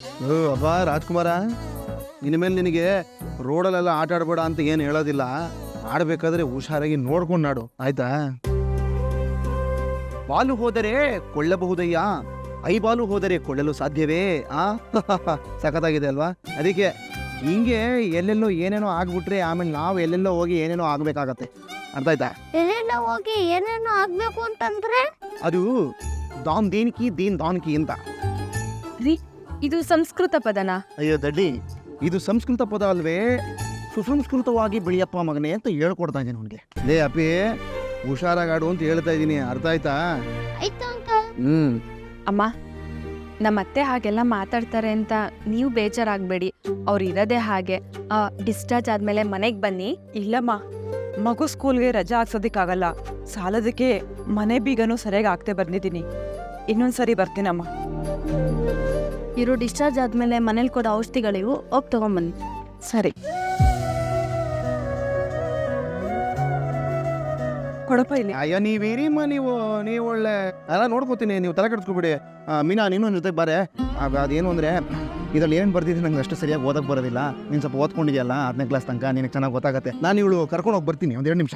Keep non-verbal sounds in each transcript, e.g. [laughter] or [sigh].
ಓ ಅಬ್ಬಾ ರಾಜ್ಕುಮಾರ ಇನ್ಮೇಲೆ ನಿನಗೆ ರೋಡಲ್ಲೆಲ್ಲ ಆಟ ಆಡ್ಬೇಡ ಅಂತ ಏನು ಹೇಳೋದಿಲ್ಲ. ಆಡಬೇಕಾದ್ರೆ ಹುಷಾರಾಗಿ ನೋಡ್ಕೊಂಡು ನಾಡು ಆಯ್ತಾ? ಬಾಲು ಹೋದರೆ ಕೊಳ್ಳಬಹುದಯ್ಯ ಐ ಬಾಲು ಹೋದರೆ ಕೊಳ್ಳಲು ಸಾಧ್ಯವೇ ಆ? [laughs] ಸಖತ್ತಾಗಿದೆ ಅಲ್ವಾ? ಅದಕ್ಕೆ ಹಿಂಗೆ ಎಲ್ಲೆಲ್ಲೋ ಏನೇನೋ ಆಗ್ಬಿಟ್ರೆ ಆಮೇಲೆ ನಾವು ಎಲ್ಲೆಲ್ಲೋ ಹೋಗಿ ಏನೇನೋ ಆಗ್ಬೇಕಾಗತ್ತೆ. ಅರ್ಥ ಆಯ್ತಾ ಎಲ್ಲೆಲ್ಲ ಹೋಗಿ ಏನೇನೋ ಆಗ್ಬೇಕು ಅಂತಂದ್ರೆ? ಅದು ದಾನ್ ದೀನ್ಕಿ ದೀನ್ ಕಿ ಅಂತ. ರೀ ಇದು ಸಂಸ್ಕೃತ ಪದನಾ? ಅಯ್ಯೋ ದಡ್ಡಿ ಇದು ಸಂಸ್ಕೃತ ಪದ ಅಲ್ವೇ? ಸುಸಂಸ್ಕೃತವಾಗಿ ಬೆಳೆಯಪ್ಪ ಮಗನೇ ಅಂತ ಹೇಳ್ಕೊಡ್ತಾ ಇದ್ದೀನಿ ಅವನಿಗೆ. ಲೇ ಅಪ್ಪಿ ಹುಷಾರಾಗಾಡು ಅಂತ ಹೇಳ್ತಾ ಇದ್ದೀನಿ ಅರ್ಥ ಆಯ್ತಾ? ಆಯ್ತು ಅಂಕಲ್. ಹ್ಮ್. ಅಮ್ಮ ನಮ್ಮ ಅತ್ತೆ ಹಾಗೆಲ್ಲ ಮಾತಾಡ್ತಾರೆ ಅಂತ ನೀವು ಬೇಜಾರಾಗಬೇಡಿ. ಅವ್ರು ಇರೋದೇ ಹಾಗೆ. ಡಿಸ್ಚಾರ್ಜ್ ಆದ್ಮೇಲೆ ಮನೆಗೆ ಬನ್ನಿ. ಇಲ್ಲಮ್ಮ ಮಗು ಸ್ಕೂಲ್ಗೆ ರಜಾ ಹಾಕ್ಸೋದಕ್ಕಾಗಲ್ಲ. ಸಾಲದಕ್ಕೆ ಮನೆ ಬೀಗನೂ ಸರಿಯಾಗಿ ಆಗ್ತೇ ಬಂದಿದ್ದೀನಿ ಇನ್ನೊಂದ್ಸರಿ ಬರ್ತೀನಮ್ಮ. ಇರೋ ಡಿಸ್ಚಾರ್ಜ್ ಆದ್ಮೇಲೆ ಮನೇಲಿ ಕೊಡೋ ಔಷಧಿಗಳಿವು ಹೋಗಿ ತಗೊಂಬನ್ನಿ. ಸರಿ. ಕೊಡಪ್ಪ ಇಲ್ಲಿ. ಅಯ್ಯೋ ನೀವೇರಿಮ್ಮ ನೀವು ನೀವು ಒಳ್ಳೆ ಎಲ್ಲ ನೋಡ್ಕೋತೀನಿ ನೀವು ತಲೆ ಕೆಡ್ಸ್ಕೊಬಿಡಿ. ಆ, ಮೀನಾ ನೀನು ನನ್ನ ಜೊತೆಗೆ ಬಾರೆ. ಅದೇನು ಅಂದರೆ ಇದ್ರಲ್ಲಿ ಏನು ಬರ್ತಿದ್ದೀನಿ ನಂಗೆ ಅಷ್ಟು ಸರಿಯಾಗಿ ಓದಕ್ಕೆ ಬರೋದಿಲ್ಲ. ನೀನು ಸ್ವಲ್ಪ ಓದ್ಕೊಂಡಿದ್ಯಲ್ಲ ಹತ್ತನೇ ಕ್ಲಾಸ್ ತನಕ ನಿನಗೆ ಚೆನ್ನಾಗಿ ಗೊತ್ತಾಗುತ್ತೆ. ನಾನು ಇವಳು ಕರ್ಕೊಂಡು ಹೋಗಿ ಬರ್ತೀನಿ ಒಂದೆರಡು ನಿಮಿಷ.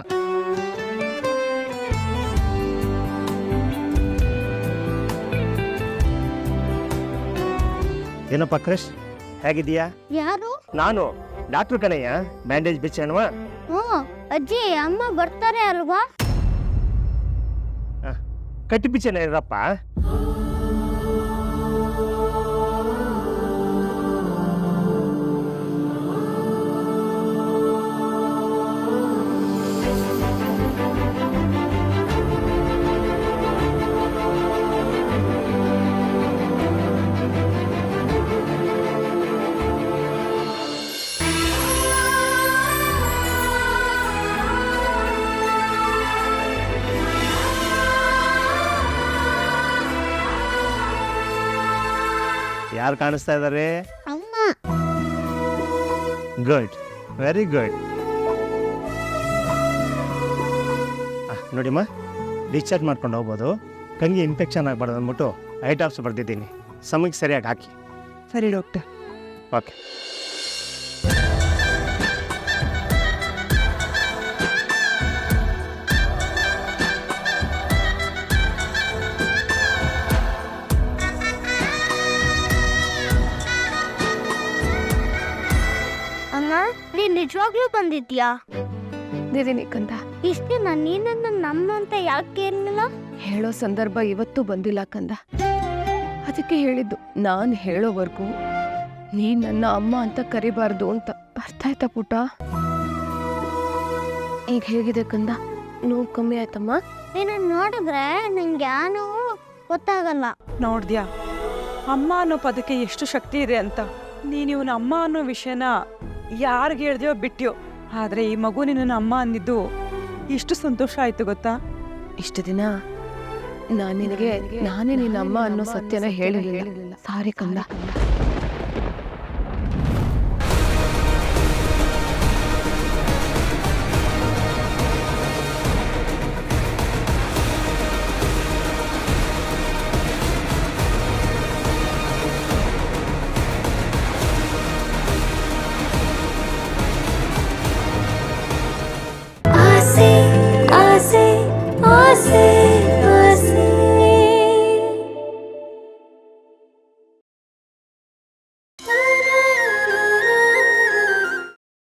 ಏನಪ್ಪ ಕ್ರಿಶ್? ಹೇಗಿದೀಯಾ ಯಾರು? ನಾನು ಡಾಕ್ಟರ್ ಕಣಯ್ಯ ಬ್ಯಾಂಡೇಜ್ ಹ್ಞೂ ಅಜ್ಜಿ ಅಮ್ಮ ಬರ್ತಾರೆ ಅಲ್ವಾ? ಕಟ್ಟಿ ಬಿಚ್ಚನ ಇರಪ್ಪ? ಯಾರು ಕಾಣಿಸ್ತಾ ಇದ್ದಾರೆ ಅಮ್ಮ. ಗುಡ್ ವೆರಿ ಗುಡ್ ನೋಡಿಮ್ಮ ಡಿಸ್ಚಾರ್ಜ್ ಮಾಡ್ಕೊಂಡು ಹೋಗ್ಬೋದು. ಕಣ್ಣಿಗೆ ಇನ್ಫೆಕ್ಷನ್ ಆಗಬಾರ್ದು ಅಂದ್ಬಿಟ್ಟು ಐ ಟಾಪ್ಸ್ ಬರ್ದಿದ್ದೀನಿ. ಸಮಯಕ್ಕೆ ಸರಿಯಾಗಿ ಹಾಕಿ. ಸರಿ ಡಾಕ್ಟರ್ ಓಕೆ ನೀನ್ ನಿಜವಾಗ್ಲೂ ಬಂದಿದ್ಯಾ? ದಿದಿನಿ ಕಂದ ಇಷ್ಟು ನಾನು ನೀನನ್ನ ನಮ್ಮ ಅಂತ ಯಾಕೆ ಏನಿಲ್ಲ? ಹೇಳೋ ಸಂದರ್ಭ ಇವತ್ತು ಬಂದಿಲ್ಲ ಕಂದ. ಅದಕ್ಕೆ ಹೇಳಿದ್ದು ನಾನು ಹೇಳೋವರೆಗೂ ನೀ ನನ್ನ ಅಮ್ಮ ಅಂತ ಕರಿಬಾರ್ದು ಅಂತ. ಅರ್ಥ ಆಯ್ತಾ ಪುಟ ಈಗ ಹೇಗಿದೆ ಕಂದ? ನೋವು ಕಮ್ಮಿ ಆಯ್ತಮ್ಮ? ನೀನು ನೋಡಿದ್ರೆ ನಂಗೆ ಯಾನು ಗೊತ್ತಾಗಲ್ಲ. ನೋಡ್ದ್ಯಾ? ಅಮ್ಮ ಅನ್ನೋ ಪದಕ್ಕೆ ಎಷ್ಟು ಶಕ್ತಿ ಇದೆ ಅಂತ. ನೀನು ಇವನ ಅಮ್ಮ ಅನ್ನೋ ವಿಷಯನ ಯಾರಿಗೆ ಹೇಳ್ದೆಯೋ ಬಿಟ್ಟಿಯೋ ಆದರೆ ಈ ಮಗು ನಿನ್ನ ಅಮ್ಮ ಅಂದಿದ್ದು ಇಷ್ಟು ಸಂತೋಷ ಆಯ್ತು ಗೊತ್ತಾ? ಇಷ್ಟು ದಿನ ನಾನು ನಿನಗೆ ನಾನೇ ನಿನ್ನ ಅಮ್ಮ ಅನ್ನೋ ಸತ್ಯನ ಹೇಳಿರಲಿಲ್ಲ. ಸಾರಿ ಕಂದ. say